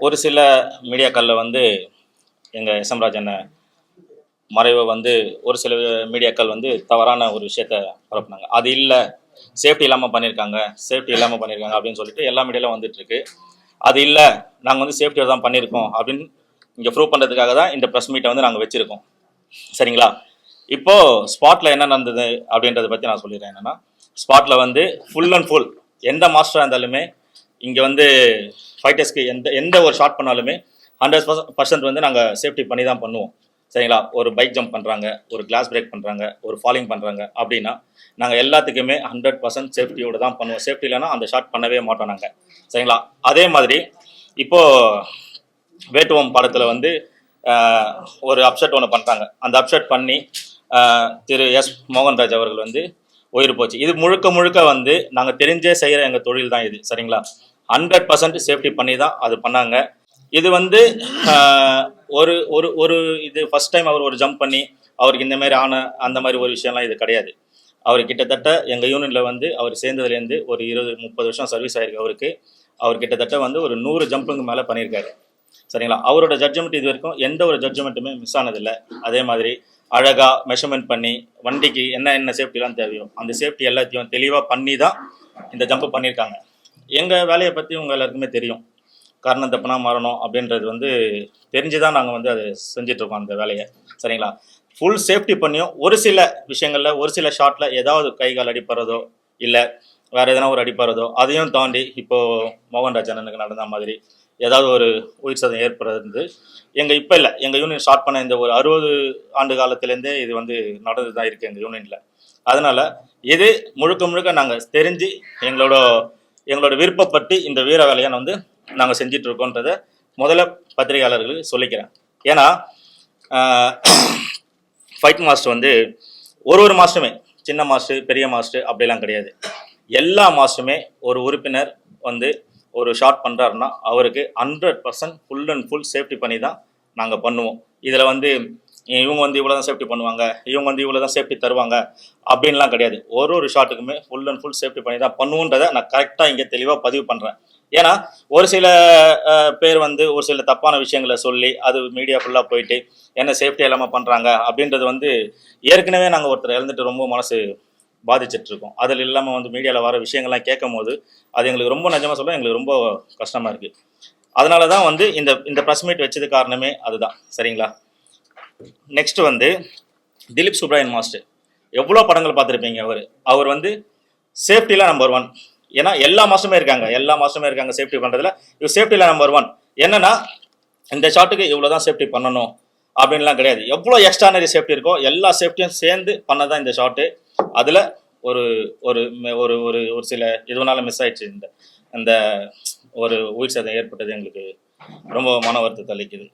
ஒரு சில மீடியாக்களில் வந்து எங்கள் எஸ்எம் ராஜனை மறைவை வந்து ஒரு சில மீடியாக்கள் வந்து தவறான ஒரு விஷயத்த பரப்புனாங்க. அது இல்லை சேஃப்டி இல்லாமல் பண்ணியிருக்காங்க சேஃப்டி இல்லாமல் பண்ணியிருக்காங்க அப்படின்னு சொல்லிட்டு எல்லா மீடியாலும் வந்துட்டுருக்கு. அது இல்லை நாங்கள் வந்து சேஃப்டியோட தான் பண்ணியிருக்கோம் அப்படின்னு இங்கே ப்ரூவ் பண்ணுறதுக்காக தான் இந்த ப்ரெஸ் மீட்டை வந்து நாங்கள் வச்சுருக்கோம். சரிங்களா? இப்போது ஸ்பாட்டில் என்ன நடந்தது அப்படின்றத பற்றி நான் சொல்லிடுறேன் என்னன்னா ஸ்பாட்டில் வந்து ஃபுல் அண்ட் ஃபுல் எந்த மாஸ்டராக இருந்தாலுமே இங்கே வந்து ஃபைட்டர்ஸ்க்கு எந்த எந்த ஒரு ஷாட் பண்ணாலுமே ஹண்ட்ரட் பர்சன்ட் வந்து நாங்கள் சேஃப்டி பண்ணி தான் பண்ணுவோம். சரிங்களா? ஒரு பைக் ஜம்ப் பண்ணுறாங்க ஒரு கிளாஸ் பிரேக் பண்ணுறாங்க ஒரு ஃபாலிங் பண்ணுறாங்க அப்படின்னா நாங்கள் எல்லாத்துக்குமே ஹண்ட்ரட் பர்சன்ட் சேஃப்டியோட தான் பண்ணுவோம். சேஃப்டி இல்லைன்னா அந்த ஷாட் பண்ணவே மாட்டோம் நாங்கள் சரிங்களா? அதே மாதிரி இப்போது வேட்டுவம் படத்தில் வந்து ஒரு அப்செட் ஒன்று பண்ணுறாங்க அந்த அப்செட் பண்ணி திரு எஸ் மோகன்ராஜ் அவர்கள் வந்து உயிர் போச்சு. இது முழுக்க முழுக்க வந்து நாங்கள் தெரிஞ்சே செய்கிற எங்கள் தொழில் தான் இது. சரிங்களா? ஹண்ட்ரட் பர்சன்ட் சேஃப்டி பண்ணி தான் அது பண்ணாங்க. இது வந்து ஒரு ஒரு ஒரு இது ஃபர்ஸ்ட் டைம் அவர் ஒரு ஜம்ப் பண்ணி அவருக்கு இந்த மாதிரி ஆன அந்த மாதிரி ஒரு விஷயம்லாம் இது கிடையாது. அவர் கிட்டத்தட்ட எங்கள் யூனிட்டில் வந்து அவர் சேர்ந்ததுலேருந்து ஒரு இருபது முப்பது வருஷம் சர்வீஸ் ஆயிருக்கு அவருக்கு. அவர் கிட்டத்தட்ட வந்து ஒரு நூறு ஜம்ப்புங்க மேலே பண்ணியிருக்காரு சரிங்களா? அவரோட ஜட்ஜ்மெண்ட் இது வரைக்கும் எந்த ஒரு ஜட்ஜ்மெண்ட்டுமே மிஸ் ஆனதில்லை. அதே மாதிரி அழகாக மெஷர்மெண்ட் பண்ணி வண்டிக்கு என்ன என்ன சேஃப்டிலாம் தேவையோ அந்த சேஃப்டி எல்லாத்தையும் தெளிவாக பண்ணி தான் இந்த ஜம்ப் பண்ணியிருக்காங்க எங்கள் வேலையை பற்றி உங்கள் எல்லாருக்குமே தெரியும். காரணம் தப்புனா மரணம் அப்படின்றது வந்து தெரிஞ்சு தான் நாங்கள் வந்து அதை செஞ்சிட்ருக்கோம் அந்த வேலையை. சரிங்களா? ஃபுல் சேஃப்டி பண்ணியும் ஒரு சில விஷயங்களில் ஒரு சில ஷாட்டில் ஏதாவது கை கால் அடிப்படுறதோ இல்லை வேறு எதனா ஒரு அடிப்படுறதோ அதையும் தாண்டி இப்போது மோகன்ராஜ் அண்ணனுக்கு நடந்த மாதிரி ஏதாவது ஒரு உயிர் சதம் ஏற்படுறது. எங்கள் இப்போ இல்லை எங்கள் யூனியன் ஸ்டார்ட் பண்ண இந்த ஒரு அறுபது ஆண்டு காலத்துலேருந்தே இது வந்து நடந்து தான் இருக்குது எங்கள் யூனியனில் அதனால் இது முழுக்க முழுக்க நாங்கள் தெரிஞ்சு எங்களோட எங்களோட விருப்பப்பட்டு இந்த வீர வேலையை வந்து நாங்கள் செஞ்சிட்டு இருக்கோன்றத முதல்ல பத்திரிகையாளர்களுக்கு சொல்லிக்கிறேன். ஏன்னா ஃபைட் மாஸ்டர் வந்து ஒரு ஒரு மாஸ்டருமே சின்ன மாஸ்டர் பெரிய மாஸ்டர் அப்படிலாம் கிடையாது. எல்லா மாஸ்டருமே ஒரு உறுப்பினர் வந்து ஒரு ஷார்ட் பண்ணுறாருன்னா அவருக்கு hundred percent full and full safety பண்ணி தான் நாங்கள் பண்ணுவோம். இதில் வந்து இவங்க வந்து இவ்வளோ தான் சேஃப்டி பண்ணுவாங்க இவங்க வந்து இவ்வளோ தான் சேஃப்டி தருவாங்க அப்படின்லாம் கிடையாது. ஒரு ஒரு ஷாட்டுக்குமே ஃபுல் அண்ட் ஃபுல் சேஃப்டி பண்ணி தான் பண்ணுவோன்றதை நான் கரெக்டாக இங்கே தெளிவாக பதிவு பண்ணுறேன் ஏன்னா ஒரு சில பேர் வந்து ஒரு சில தப்பான விஷயங்களை சொல்லி அது மீடியா ஃபுல்லாக போயிட்டு என்ன சேஃப்டி இல்லாமல் பண்ணுறாங்க அப்படின்றது வந்து ஏற்கனவே நாங்கள் ஒருத்தர் இழந்துட்டு ரொம்ப மனசு பாதிச்சிட்ருக்கோம். அதில் இல்லாமல் வந்து மீடியாவில் வர விஷயங்கள்லாம் கேட்கும் போது அது எங்களுக்கு ரொம்ப நிஜமாக சொல்ல எங்களுக்கு ரொம்ப கஷ்டமாக இருக்குது அதனால தான் வந்து இந்த இந்த ப்ரெஸ் மீட் வச்சது காரணமே அதுதான். சரிங்களா? நெக்ஸ்ட் வந்து திலீப் சுப்ராயன் மாஸ்டர் எவ்வளோ படங்கள் பார்த்துருப்பீங்க அவர்? அவர் வந்து சேஃப்டிலாம் நம்பர் ஒன் ஏன்னா எல்லா மாதமும் இருக்காங்க. எல்லா மாஸ்டருமே இருக்காங்க சேஃப்டி பண்ணுறதுல இவர் சேஃப்டியில் நம்பர் ஒன் என்னன்னா இந்த ஷாட்டுக்கு இவ்வளோ தான் சேஃப்டி பண்ணணும் அப்படின்லாம் கிடையாது. எவ்வளோ எக்ஸ்ட்ரானரி சேஃப்டி இருக்கோ எல்லா சேஃப்டியும் சேர்ந்து பண்ணதான் இந்த ஷாட்டு அதில் ஒரு ஒரு ஒரு ஒரு ஒரு சில இதுனால மிஸ் ஆயிடுச்சு. இந்த அந்த ஒரு உயிர் சேதம் ஏற்பட்டது எங்களுக்கு ரொம்ப மன வருத்தத்தை அளிக்குது.